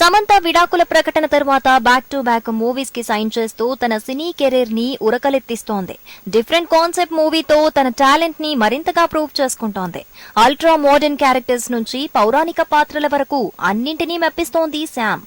సమంత విడాకుల ప్రకటన తర్వాత బ్యాక్ టు బ్యాక్ మూవీస్కి సైన్ చేస్తూ తన సినీ కెరీర్ని ఉరకలెత్తిస్తోంది. డిఫరెంట్ కాన్సెప్ట్ మూవీతో తన టాలెంట్ని మరింతగా ప్రూవ్ చేసుకుంటోంది. అల్ట్రా మోడర్న్ క్యారెక్టర్స్ నుంచి పౌరాణిక పాత్రల వరకు అన్నింటినీ మెప్పిస్తోంది శామ్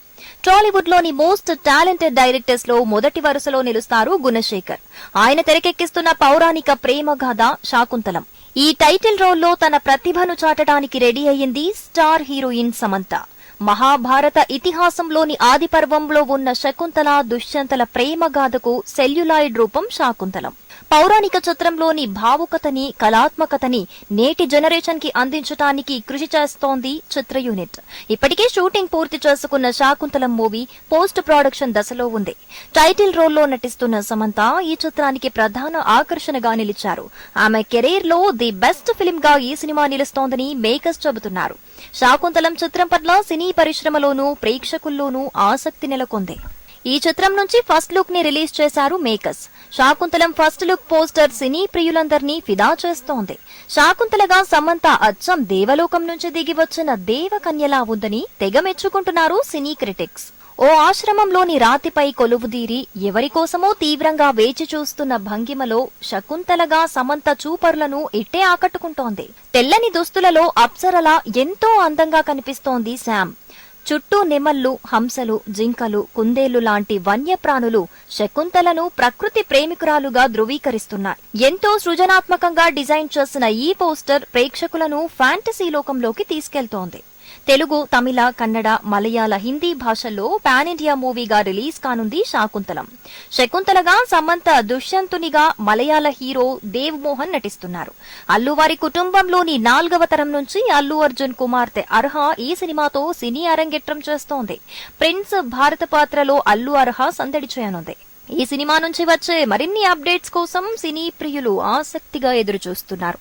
టాలీవుడ్లోని మోస్ట్ టాలెంటెడ్ డైరెక్టర్స్లో మొదటి వరుసలో నిలుస్తారు గుణశేఖర్. ఆయన తెరకెక్కిస్తున్న పౌరాణిక ప్రేమ గాథ శాకుంతలం. ఈ టైటిల్ రోల్లో తన ప్రతిభను చాటడానికి రెడీ అయ్యింది స్టార్ హీరోయిన్ సమంత. మహాభారత ఇతిహాసంలోని ఆదిపర్వంలో ఉన్న శకుంతల దుష్యంతల ప్రేమగాథకు సెల్యులాయిడ్ రూపం శాకుంతలం. పౌరాణిక చిత్రంలోని భావుకతని కళాత్మకతని నేటి జనరేషన్కి అందించడానికి కృషి చేస్తోంది చిత్ర యూనిట్. ఇప్పటికే షూటింగ్ పూర్తి చేసుకున్న శాకుంతలం మూవీ పోస్ట్ ప్రొడక్షన్ దశలో ఉంది. టైటిల్ రోల్లో నటిస్తున్న సమంత ఈ చిత్రానికి ప్రధాన ఆకర్షణగా నిలిచారు. ఆమె కెరీర్లో ది బెస్ట్ ఫిల్మ్గా ఈ సినిమా నిలుస్తోందని మేకర్స్ చెబుతున్నారు. శాకుంతలం చిత్రం పట్ల సినీ పరిశ్రమలోనూ ప్రేక్షకుల్లోనూ ఆసక్తి నెలకొంది. ఈ చిత్రం నుంచి ఫస్ట్ లుక్ని రిలీజ్ చేశారు makers. Shakuntalam first look poster సినీ ప్రియులందరినీ ఫిదా చేస్తోంది. శాకుంతలగా సమంత అచ్చం దేవలోకం నుంచి దిగి వచ్చిన దేవకన్యలా ఉందని తెగ మెచ్చుకుంటున్నారు సినీ క్రిటిక్స్. ఓ ఆశ్రమంలోని రాతిపై కొలువుదీరి ఎవరికోసమో తీవ్రంగా వేచి చూస్తున్న భంగిమలో శకుంతలగా సమంత చూపరులను ఇట్టే ఆకట్టుకుంటోంది. తెల్లని దుస్తులలో అప్సరలా ఎంతో అందంగా కనిపిస్తోంది శామ్. చుట్టూ నెమళ్ళు హంసలు జింకలు కుందేలు లాంటి వన్యప్రాణులు శకుంతలను ప్రకృతి ప్రేమికురాలుగా ధృవీకరిస్తున్నాయి. ఎంతో సృజనాత్మకంగా డిజైన్ చేసిన ఈ పోస్టర్ ప్రేక్షకులను ఫ్యాంటసీ లోకంలోకి తీసుకెళ్తోంది. తెలుగు తమిళ కన్నడ మలయాళ హిందీ భాషల్లో పాన్ ఇండియా మూవీగా రిలీజ్ కానుంది శాకుంతలం. శకుంతలగా సమంత దుష్యంతునిగా మలయాళ హీరో దేవ్ మోహన్ నటిస్తున్నారు. అల్లువారి కుటుంబంలోని నాల్గవ తరం నుంచి అల్లు అర్జున్ కుమార్తె అర్హ ఈ సినిమాతో సినీ అరంగేట్రం చేస్తోంది. ప్రిన్స్ భారత పాత్రలో అల్లు అర్హ సందడి చేయనుంది. ఈ సినిమా నుంచి వచ్చే మరిన్ని అప్డేట్స్ కోసం సినీ ప్రియులు ఆసక్తిగా ఎదురుచూస్తున్నారు.